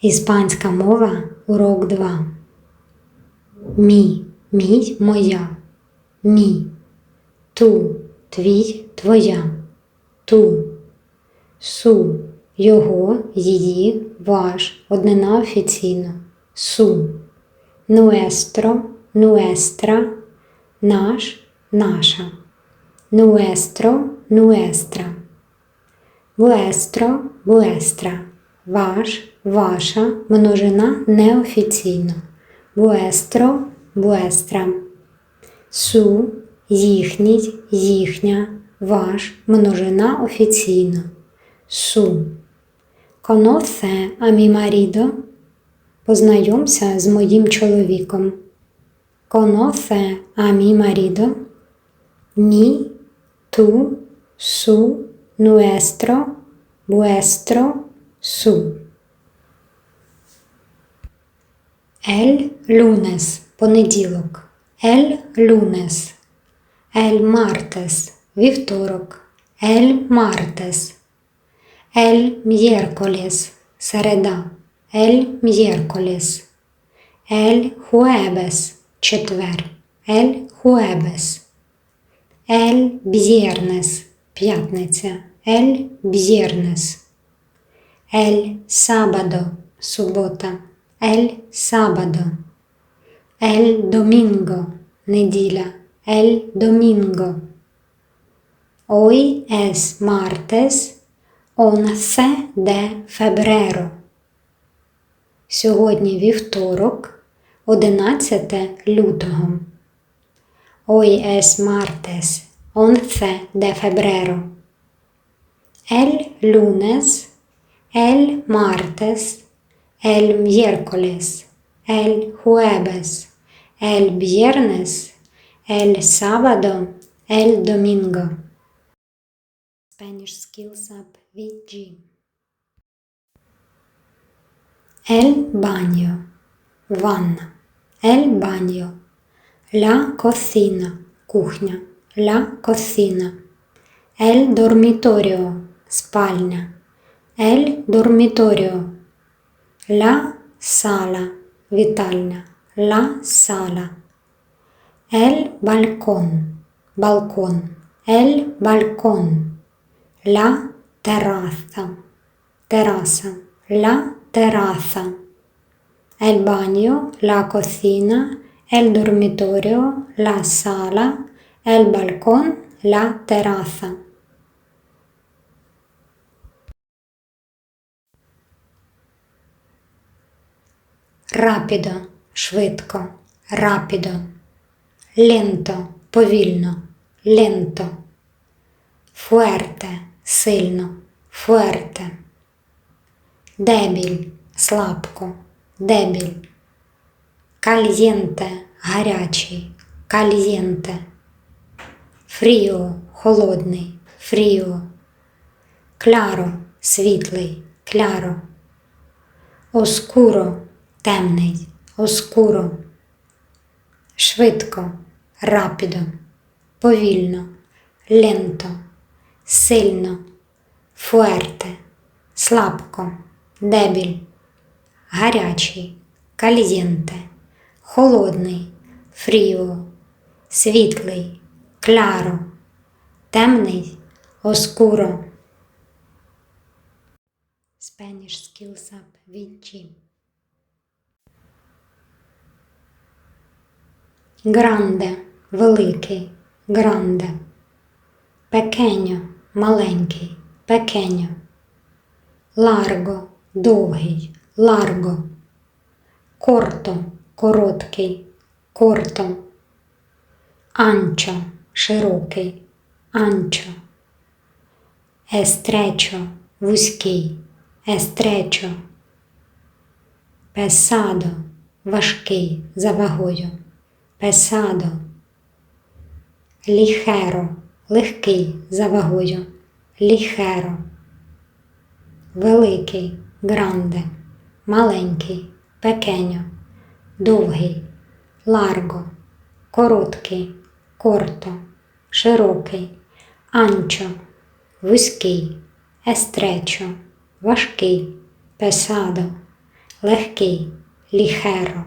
Іспанська мова урок 2. Мій, мій, моя. Мій. Ту, твій, твоя. Ту. Су. Його, її, ваш. Однина офіційно. Су. Nuestro, nuestra. Наш, наша. Nuestro, nuestra. Vuestro, vuestra. Ваш, ваша, множина неофіційно. Vuestro, vuestra. Су, їхній, їхня, ваш, множина офіційно. Су. Conoce a mi? Познайомся з моїм чоловіком. Conoce a mi marido? Мій, ту, су, nuestro, su. El lunes – понеділок. El lunes. El martes – вівторок. El martes. El miércoles – середа. El miércoles. El jueves – четвер. El jueves. El viernes – п'ятниця. El viernes. El sábado – субота. El sábado. El domingo – неділя. El domingo. Hoy es martes 11 de febrero. Сьогодні вівторок, 11 лютого. Hoy es martes 11 de febrero. El lunes, el martes, el miércoles, el jueves, el viernes, el sábado, el domingo. Spanish Skills Up VG. El baño, ванна. El baño. La cocina, кухня. La cocina. El dormitorio, спальня. El dormitorio. La sala, вітальня. La sala. El balcón, балкон. El balcón. La terraza, terasa. La terraza. El baño, la cocina, el dormitorio, la sala, el balcón, la terraza. Рапідо, швидко, рапідо. Ленто, повільно, ленто. Фуерте, сильно, фуерте. Дебіль, слабко, дебіль. Кальєнте, гарячий, кальєнте. Фріо, холодний, фріо. Кляро, світлий, кляро. Оскуро, темний, оскуро. Швидко, рапідо, повільно, ленто, сильно, фуерте, слабко, дебіль, гарячий, кальєнте, холодний, фріо, світлий, кляро, темний, оскуро. Spanish Skills Up VG Гранде великий, гранде. Пекеньо маленький, пекеньо. Ларго довгий, ларго. Корто короткий, корто. Анчо широкий, анчо. Естречо вузький, естречо. Песадо важкий за вагою. Песадо. Ліхеро легкий за вагою. Ліхеро. Великий гранде. Маленький пекеньо. Довгий. Ларго. Короткий. Корто. Широкий. Анчо. Вузький. Естречо. Важкий. Песадо. легкий, ліхеро,